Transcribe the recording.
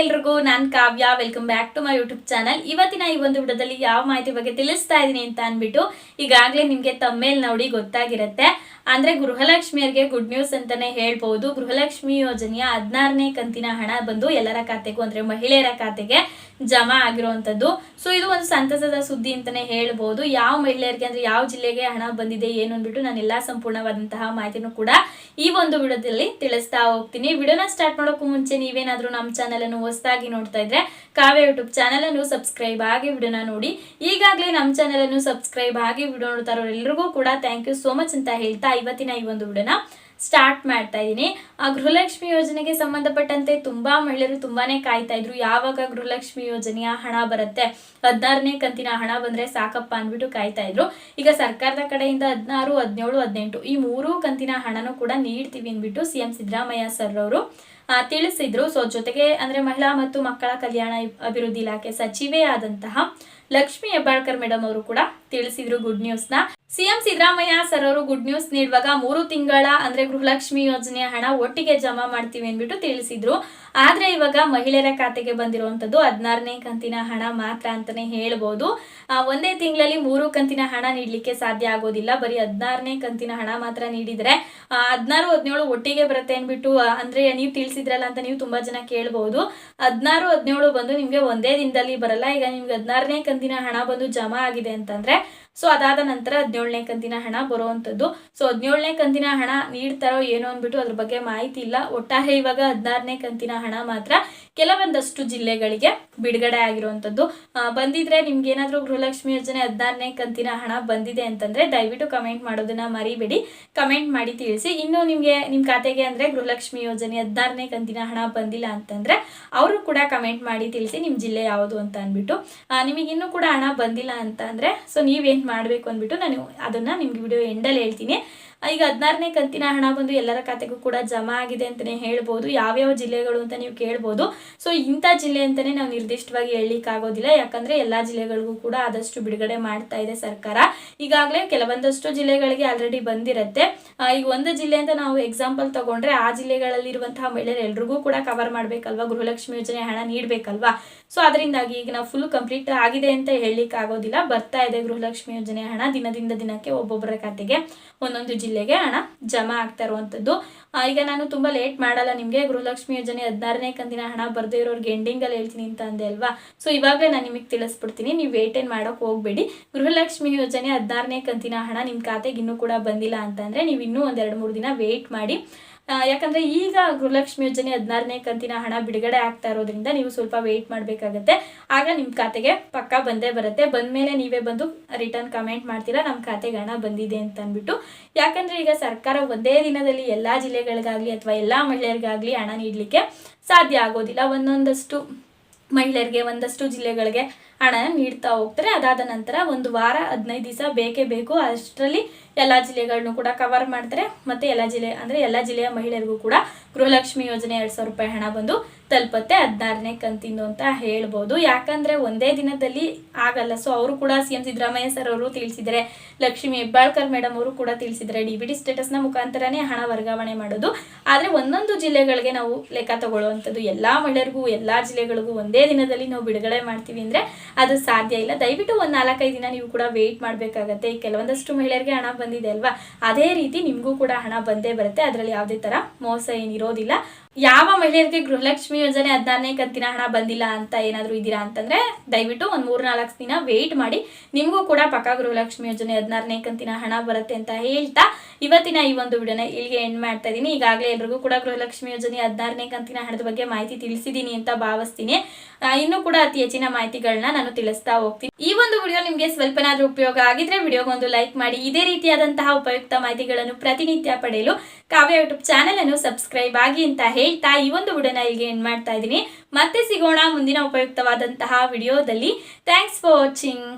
ಎಲ್ರಿಗೂ ನಾನ್ Kavya welcome back to my YouTube channel ಇವತ್ತಿನ ಈ ಒಂದು ವಿಡಿಯೋದಲ್ಲಿ ಯಾವ ಮಾಹಿತಿ ಬಗ್ಗೆ ತಿಳಿಸ್ತಾ ಇದೀನಿ ಅಂತ ಅನ್ಬಿಟ್ಟು ಈಗಾಗಲೇ ನಿಮ್ಗೆ ತಮ್ಮೇಲ್ ನೋಡಿ ಗೊತ್ತಾಗಿರುತ್ತೆ. ಅಂದ್ರೆ ಗೃಹಲಕ್ಷ್ಮಿಯರಿಗೆ ಗುಡ್ ನ್ಯೂಸ್ ಅಂತಾನೆ ಹೇಳ್ಬೋದು. ಗೃಹಲಕ್ಷ್ಮಿ ಯೋಜನೆಯ ಹದಿನಾರನೇ ಕಂತಿನ ಹಣ ಬಂದು ಎಲ್ಲರ ಖಾತೆಗೂ, ಅಂದ್ರೆ ಮಹಿಳೆಯರ ಖಾತೆಗೆ ಜಮಾ ಆಗಿರುವಂತದ್ದು ಸೊ ಇದು ಒಂದು ಸಂತಸದ ಸುದ್ದಿ ಅಂತಾನೆ ಹೇಳ್ಬೋದು. ಯಾವ ಮಹಿಳೆಯರಿಗೆ ಅಂದ್ರೆ ಯಾವ ಜಿಲ್ಲೆಗೆ ಹಣ ಬಂದಿದೆ, ಏನು ಅಂದ್ಬಿಟ್ಟು ನಾನು ಎಲ್ಲಾ ಸಂಪೂರ್ಣವಾದಂತಹ ಮಾಹಿತಿನೂ ಕೂಡ ಈ ಒಂದು ವಿಡಿಯೋದಲ್ಲಿ ತಿಳಿಸ್ತಾ ಹೋಗ್ತೀನಿ. ವಿಡಿಯೋನ ಸ್ಟಾರ್ಟ್ ಮಾಡೋಕ್ಕೂ ಮುಂಚೆ ನೀವೇನಾದ್ರೂ ನಮ್ಮ ಚಾನೆಲ್ ಅನ್ನು ಹೊಸದಾಗಿ ನೋಡ್ತಾ ಇದ್ರೆ ಕಾವ್ಯ ಯೂಟ್ಯೂಬ್ ಚಾನಲ್ ಅನ್ನು ಸಬ್ಸ್ಕ್ರೈಬ್ ಆಗಿ ವಿಡಿಯೋನ ನೋಡಿ. ಈಗಾಗಲೇ ನಮ್ಮ ಚಾನಲ್ ಅನ್ನು ಸಬ್ಸ್ಕ್ರೈಬ್ ಆಗಿ ವಿಡಿಯೋ ನೋಡ್ತಾ ಇರೋರೆಲ್ಲರಿಗೂ ಕೂಡ ಥ್ಯಾಂಕ್ ಯು ಸೋ ಮಚ್ ಅಂತ ಹೇಳ್ತಾ ಇವತ್ತಿನ ಈ ಒಂದು ವಿಡಿಯೋನ ಸ್ಟಾರ್ಟ್ ಮಾಡ್ತಾ ಇದ್ದೀನಿ. ಆ ಗೃಹಲಕ್ಷ್ಮಿ ಯೋಜನೆಗೆ ಸಂಬಂಧಪಟ್ಟಂತೆ ತುಂಬಾ ಮಹಿಳೆಯರು ತುಂಬಾನೇ ಕಾಯ್ತಾ ಇದ್ರು. ಯಾವಾಗ ಗೃಹಲಕ್ಷ್ಮಿ ಯೋಜನೆಯ ಹಣ ಬರುತ್ತೆ? ಹದಿನಾರನೇ ಕಂತಿನ ಹಣ ಬಂದ್ರೆ ಸಾಕಪ್ಪ ಅಂದ್ಬಿಟ್ಟು ಕಾಯ್ತಾ ಇದ್ರು. ಈಗ ಸರ್ಕಾರದ ಕಡೆಯಿಂದ ಹದಿನಾರು, ಹದಿನೇಳು, ಹದಿನೆಂಟು ಈ ಮೂರು ಕಂತಿನ ಹಣನೂ ಕೂಡ ನೀಡ್ತೀವಿ ಅಂದ್ಬಿಟ್ಟು ಸಿ ಎಂ ಸಿದ್ದರಾಮಯ್ಯ ಸರ್ ಅವರು ತಿಳಿಸಿದ್ರು. ಸೊ ಜೊತೆಗೆ ಅಂದ್ರೆ ಮಹಿಳಾ ಮತ್ತು ಮಕ್ಕಳ ಕಲ್ಯಾಣ ಅಭಿವೃದ್ಧಿ ಇಲಾಖೆ ಸಚಿವೆ ಆದಂತಹ ಲಕ್ಷ್ಮಿ ಹೆಬ್ಬಾಳ್ಕರ್ ಮೇಡಮ್ ಅವರು ಕೂಡ ತಿಳಿಸಿದ್ರು ಗುಡ್ ನ್ಯೂಸ್ನ. ಸಿಎಂ ಸಿದ್ದರಾಮಯ್ಯ ಸರ್ ಅವರು ಗುಡ್ ನ್ಯೂಸ್ ನೀಡುವಾಗ ಮೂರು ತಿಂಗಳ ಅಂದ್ರೆ ಗೃಹಲಕ್ಷ್ಮಿ ಯೋಜನೆಯ ಹಣ ಒಟ್ಟಿಗೆ ಜಮಾ ಮಾಡ್ತೀವಿ ಅಂದ್ಬಿಟ್ಟು ತಿಳಿಸಿದ್ರು. ಆದ್ರೆ ಇವಾಗ ಮಹಿಳೆಯರ ಖಾತೆಗೆ ಬಂದಿರುವಂತದ್ದು ಹದಿನಾರನೇ ಕಂತಿನ ಹಣ ಮಾತ್ರ ಅಂತಾನೆ ಹೇಳ್ಬೋದು. ಒಂದೇ ತಿಂಗಳಲ್ಲಿ ಮೂರು ಕಂತಿನ ಹಣ ನೀಡ್ಲಿಕ್ಕೆ ಸಾಧ್ಯ ಆಗೋದಿಲ್ಲ. ಬರೀ ಹದಿನಾರನೇ ಕಂತಿನ ಹಣ ಮಾತ್ರ ನೀಡಿದ್ರೆ ಹದಿನಾರು, ಹದಿನೇಳು ಒಟ್ಟಿಗೆ ಬರುತ್ತೆ ಅಂದ್ಬಿಟ್ಟು ಅಂದ್ರೆ ನೀವು ತಿಳಿಸಿದ್ರಲ್ಲ ಅಂತ ನೀವು ತುಂಬಾ ಜನ ಕೇಳ್ಬಹುದು ಹದಿನಾರು, ಹದಿನೇಳು ಬಂದು ನಿಮ್ಗೆ ಒಂದೇ ದಿನದಲ್ಲಿ ಬರಲ್ಲ. ಈಗ ನಿಮ್ಗೆ ಹದಿನಾರನೇ ಕಂತಿನ ಹಣ ಬಂದು ಜಮಾ ಆಗಿದೆ ಅಂತಂದ್ರೆ ಸೊ ಅದಾದ ನಂತರ ಹದಿನೇಳನೇ ಕಂತಿನ ಹಣ ಬರುವಂಥದ್ದು. ಸೊ ಹದಿನೇಳನೇ ಕಂತಿನ ಹಣ ನೀಡ್ತಾರೋ ಏನೋ ಅಂದ್ಬಿಟ್ಟು ಅದ್ರ ಬಗ್ಗೆ ಮಾಹಿತಿ ಇಲ್ಲ. ಒಟ್ಟಾರೆ ಇವಾಗ ಹದಿನಾರನೇ ಕಂತಿನ ಹಣ ಮಾತ್ರ ಕೆಲವೊಂದಷ್ಟು ಜಿಲ್ಲೆಗಳಿಗೆ ಬಿಡುಗಡೆ ಆಗಿರುವಂಥದ್ದು ಬಂದಿದ್ರೆ ನಿಮ್ಗೆ ಏನಾದರೂ ಗೃಹಲಕ್ಷ್ಮಿ ಯೋಜನೆ ಹದಿನಾರನೇ ಕಂತಿನ ಹಣ ಬಂದಿದೆ ಅಂತಂದ್ರೆ ದಯವಿಟ್ಟು ಕಮೆಂಟ್ ಮಾಡೋದನ್ನ ಮರಿಬೇಡಿ. ಕಮೆಂಟ್ ಮಾಡಿ ತಿಳಿಸಿ. ಇನ್ನು ನಿಮಗೆ ನಿಮ್ಮ ಖಾತೆಗೆ ಅಂದ್ರೆ ಗೃಹಲಕ್ಷ್ಮಿ ಯೋಜನೆ ಹದಿನಾರನೇ ಕಂತಿನ ಹಣ ಬಂದಿಲ್ಲ ಅಂತಂದ್ರೆ ಅವರು ಕೂಡ ಕಮೆಂಟ್ ಮಾಡಿ ತಿಳಿಸಿ ನಿಮ್ಮ ಜಿಲ್ಲೆ ಯಾವುದು ಅಂತ ಅಂದ್ಬಿಟ್ಟು. ನಿಮಗೆ ಇನ್ನೂ ಕೂಡ ಹಣ ಬಂದಿಲ್ಲ ಅಂತ ಅಂದ್ರೆ ಸೊ ನೀವೇನ್ ಮಾಡಬೇಕು ಅಂದ್ಬಿಟ್ಟು ನಾನು ಅದನ್ನ ನಿಮ್ಗೆ ವಿಡಿಯೋ ಎಂಡಲ್ಲಿ ಹೇಳ್ತೀನಿ. ಈಗ ಹದಿನಾರನೇ ಕಂತಿನ ಹಣ ಬಂದು ಎಲ್ಲರ ಖಾತೆಗೂ ಕೂಡ ಜಮಾ ಆಗಿದೆ ಅಂತಲೇ ಹೇಳ್ಬೋದು. ಯಾವ್ಯಾವ ಜಿಲ್ಲೆಗಳು ಅಂತ ನೀವು ಕೇಳ್ಬೋದು. ಸೊ ಇಂಥ ಜಿಲ್ಲೆ ಅಂತಲೇ ನಾವು ನಿರ್ದಿಷ್ಟವಾಗಿ ಹೇಳಲಿಕ್ಕೆ ಆಗೋದಿಲ್ಲ ಯಾಕಂದ್ರೆ ಎಲ್ಲಾ ಜಿಲ್ಲೆಗಳಿಗೂ ಕೂಡ ಆದಷ್ಟು ಬಿಡುಗಡೆ ಮಾಡ್ತಾ ಇದೆ ಸರ್ಕಾರ. ಈಗಾಗಲೇ ಕೆಲವೊಂದಷ್ಟು ಜಿಲ್ಲೆಗಳಿಗೆ ಆಲ್ರೆಡಿ ಬಂದಿರತ್ತೆ. ಈಗ ಒಂದು ಜಿಲ್ಲೆ ಅಂತ ನಾವು ಎಕ್ಸಾಂಪಲ್ ತಗೊಂಡ್ರೆ ಆ ಜಿಲ್ಲೆಗಳಲ್ಲಿರುವಂತಹ ಮಹಿಳೆಯರು ಎಲ್ರಿಗೂ ಕೂಡ ಕವರ್ ಮಾಡ್ಬೇಕಲ್ವಾ? ಗೃಹಲಕ್ಷ್ಮಿ ಯೋಜನೆ ಹಣ ನೀಡಬೇಕಲ್ವಾ? ಸೊ ಅದರಿಂದಾಗಿ ಈಗ ನಾವು ಫುಲ್ ಕಂಪ್ಲೀಟ್ ಆಗಿದೆ ಅಂತ ಹೇಳಲಿಕ್ಕೆ ಆಗೋದಿಲ್ಲ ಬರ್ತಾ ಇದೆ ಗೃಹಲಕ್ಷ್ಮಿ ಯೋಜನೆ ಹಣ ದಿನದಿಂದ ದಿನಕ್ಕೆ ಒಬ್ಬೊಬ್ಬರ ಖಾತೆಗೆ. ಒಂದೊಂದು ಜಿಲ್ಲೆಗೆ ಹಣ ಜಮಾ ಆಗ್ತಾ ಇರುವಂಥದ್ದು ಈಗ ನಾನು ತುಂಬಾ ಲೇಟ್ ಮಾಡಲ್ಲ, ನಿಮಗೆ ಗೃಹಲಕ್ಷ್ಮಿ ಯೋಜನೆ ಹದಿನಾರನೇ ಕಂತಿನ ಹಣ ಬರ್ದೇ ಇರೋರ್ಗೆ ಎಂಡಿಂಗಲ್ಲಿ ಹೇಳ್ತೀನಿ ಅಂತ ಅಂದೆ ಅಲ್ವಾ? ಸೊ ಇವಾಗಲೇ ನಾನು ನಿಮಗೆ ತಿಳಿಸ್ಬಿಡ್ತೀನಿ, ನೀವು ವೇಟ್ ಏನು ಮಾಡೋಕೆ ಹೋಗಬೇಡಿ. ಗೃಹಲಕ್ಷ್ಮಿ ಯೋಜನೆ ಹದಿನಾರನೇ ಕಂತಿನ ಹಣ ನಿಮ್ಮ ಖಾತೆಗೆ ಇನ್ನೂ ಕೂಡ ಬಂದಿಲ್ಲ ಅಂತಂದರೆ ನೀವು ಇನ್ನೂ ಒಂದೆರಡು ಮೂರು ದಿನ ವೇಟ್ ಮಾಡಿ. ಯಾಕಂದ್ರೆ ಈಗ ಗೃಹಲಕ್ಷ್ಮಿ ಯೋಜನೆ ಹದಿನಾರನೇ ಕಂತಿನ ಹಣ ಬಿಡುಗಡೆ ಆಗ್ತಾ ಇರೋದ್ರಿಂದ ನೀವು ಸ್ವಲ್ಪ ವೇಟ್ ಮಾಡಬೇಕಾಗತ್ತೆ. ಆಗ ನಿಮ್ಮ ಖಾತೆಗೆ ಪಕ್ಕ ಬಂದೇ ಬರುತ್ತೆ. ಬಂದ್ಮೇಲೆ ನೀವೇ ಬಂದು ರಿಟರ್ನ್ ಕಮೆಂಟ್ ಮಾಡ್ತೀರಾ ನಮ್ಮ ಖಾತೆಗೆ ಹಣ ಬಂದಿದೆ ಅಂತ ಅಂದ್ಬಿಟ್ಟು ಯಾಕಂದ್ರೆ ಈಗ ಸರ್ಕಾರ ಒಂದೇ ದಿನದಲ್ಲಿ ಎಲ್ಲಾ ಜಿಲ್ಲೆಗಳಿಗಾಗ್ಲಿ ಅಥವಾ ಎಲ್ಲಾ ಮಹಿಳೆಯರಿಗಾಗಲಿ ಹಣ ನೀಡಲಿಕ್ಕೆ ಸಾಧ್ಯ ಆಗೋದಿಲ್ಲ. ಒಂದೊಂದಷ್ಟು ಮಹಿಳೆಯರಿಗೆ ಒಂದಷ್ಟು ಜಿಲ್ಲೆಗಳಿಗೆ ಹಣ ನೀಡ್ತಾ ಹೋಗ್ತಾರೆ. ಅದಾದ ನಂತರ ಒಂದು ವಾರ, ಹದಿನೈದು ದಿವಸ ಬೇಕೇ ಬೇಕು. ಅಷ್ಟರಲ್ಲಿ ಎಲ್ಲ ಜಿಲ್ಲೆಗಳನ್ನು ಕೂಡ ಕವರ್ ಮಾಡ್ತಾರೆ. ಮತ್ತೆ ಎಲ್ಲ ಜಿಲ್ಲೆ ಅಂದ್ರೆ ಎಲ್ಲ ಜಿಲ್ಲೆಯ ಮಹಿಳೆಯರಿಗೂ ಕೂಡ ಗೃಹಲಕ್ಷ್ಮಿ ಯೋಜನೆ ಎರಡ್ ಸಾವಿರ ರೂಪಾಯಿ ಹಣ ಬಂದು ತಲುಪತ್ತೆ. ಹದಿನಾರನೇ ಕಂತಿಂದು ಅಂತ ಹೇಳ್ಬೋದು. ಯಾಕಂದ್ರೆ ಒಂದೇ ದಿನದಲ್ಲಿ ಆಗಲ್ಲ. ಸೊ ಅವರು ಕೂಡ ಸಿ ಎಂ ಸಿದ್ದರಾಮಯ್ಯ ಸರ್ ಅವರು ತಿಳಿಸಿದರೆ ಲಕ್ಷ್ಮಿ ಹೆಬ್ಬಾಳ್ಕರ್ ಮೇಡಮ್ ಅವರು ಕೂಡ ತಿಳಿಸಿದರೆ ಡಿ ಬಿ ಡಿ ಸ್ಟೇಟಸ್ನ ಮುಖಾಂತರನೇ ಹಣ ವರ್ಗಾವಣೆ ಮಾಡೋದು. ಆದರೆ ಒಂದೊಂದು ಜಿಲ್ಲೆಗಳಿಗೆ ನಾವು ಲೆಕ್ಕ ತಗೊಳ್ಳುವಂಥದ್ದು ಎಲ್ಲ ಮಹಿಳೆಯರಿಗೂ, ಎಲ್ಲ ಜಿಲ್ಲೆಗಳಿಗೂ ಒಂದೇ ದಿನದಲ್ಲಿ ನಾವು ಬಿಡುಗಡೆ ಮಾಡ್ತೀವಿ ಅಂದರೆ ಅದು ಸಾಧ್ಯ ಇಲ್ಲ. ದಯವಿಟ್ಟು ಒಂದು ನಾಲ್ಕೈದು ದಿನ ನೀವು ಕೂಡ ವೆಯ್ಟ್ ಮಾಡಬೇಕಾಗತ್ತೆ. ಕೆಲವೊಂದಷ್ಟು ಮಹಿಳೆಯರಿಗೆ ಹಣ ಬಂದಿದೆ ಅಲ್ವಾ? ಅದೇ ರೀತಿ ನಿಮಗೂ ಕೂಡ ಹಣ ಬಂದೇ ಬರುತ್ತೆ. ಅದರಲ್ಲಿ ಯಾವುದೇ ಥರ ಮೋಸ ಏನಿರೋದಿಲ್ಲ. ಯಾವ ಮಹಿಳೆಯರಿಗೆ ಗೃಹಲಕ್ಷ್ಮಿ ಯೋಜನೆ ಹದಿನಾರನೇ ಕಂತಿನ ಹಣ ಬಂದಿಲ್ಲ ಅಂತ ಏನಾದರೂ ಇದ್ದೀರಾ ಅಂತಂದ್ರೆ ದಯವಿಟ್ಟು ಒಂದು ಮೂರು ನಾಲ್ಕು ದಿನ ವೆಯ್ಟ್ ಮಾಡಿ. ನಿಮಗೂ ಕೂಡ ಪಕ್ಕ ಗೃಹಲಕ್ಷ್ಮಿ ಯೋಜನೆ ಹದಿನಾರನೇ ಕಂತಿನ ಹಣ ಬರುತ್ತೆ ಅಂತ ಹೇಳ್ತಾ ಇವತ್ತಿನ ಈ ಒಂದು ವಿಡಿಯೋನ ಇಲ್ಲಿಗೆ ಎಂಡ್ ಮಾಡ್ತಾ ಇದ್ದೀನಿ ಈಗಾಗಲೇ ಎಲ್ರಿಗೂ ಕೂಡ ಗೃಹಲಕ್ಷ್ಮಿ ಯೋಜನೆ ಹದಿನಾರನೇ ಕಂತಿನ ಹಣದ ಬಗ್ಗೆ ಮಾಹಿತಿ ತಿಳಿಸಿದ್ದೀನಿ ಅಂತ ಭಾವಿಸ್ತೀನಿ. ಇನ್ನೂ ಕೂಡ ಅತಿ ಹೆಚ್ಚಿನ ಮಾಹಿತಿಗಳನ್ನ ನಾನು ತಿಳಿಸ್ತಾ ಹೋಗ್ತೀನಿ. ಈ ಒಂದು ವಿಡಿಯೋ ನಿಮಗೆ ಸ್ವಲ್ಪನಾದ್ರೂ ಉಪಯೋಗ ಆಗಿದ್ರೆ ವಿಡಿಯೋಗೊಂದು ಲೈಕ್ ಮಾಡಿ. ಇದೇ ರೀತಿಯಾದಂತಹ ಉಪಯುಕ್ತ ಮಾಹಿತಿಗಳನ್ನು ಪ್ರತಿನಿತ್ಯ ಪಡೆಯಲು ಕಾವ್ಯ ಯೂಟ್ಯೂಬ್ ಚಾನೆಲ್ ಅನ್ನು ಸಬ್ಸ್ಕ್ರೈಬ್ ಆಗಿ ಅಂತ ಹೇಳ್ತಾ ಈ ಒಂದು ವಿಡಿಯೋನ ಇಲ್ಲಿಗೆ ಎಂಡ್ ಮಾಡ್ತಾ ಇದ್ದೀನಿ. ಮತ್ತೆ ಸಿಗೋಣ ಮುಂದಿನ ಉಪಯುಕ್ತವಾದಂತಹ ವಿಡಿಯೋದಲ್ಲಿ ಥ್ಯಾಂಕ್ಸ್ ಫಾರ್ ವಾಚಿಂಗ್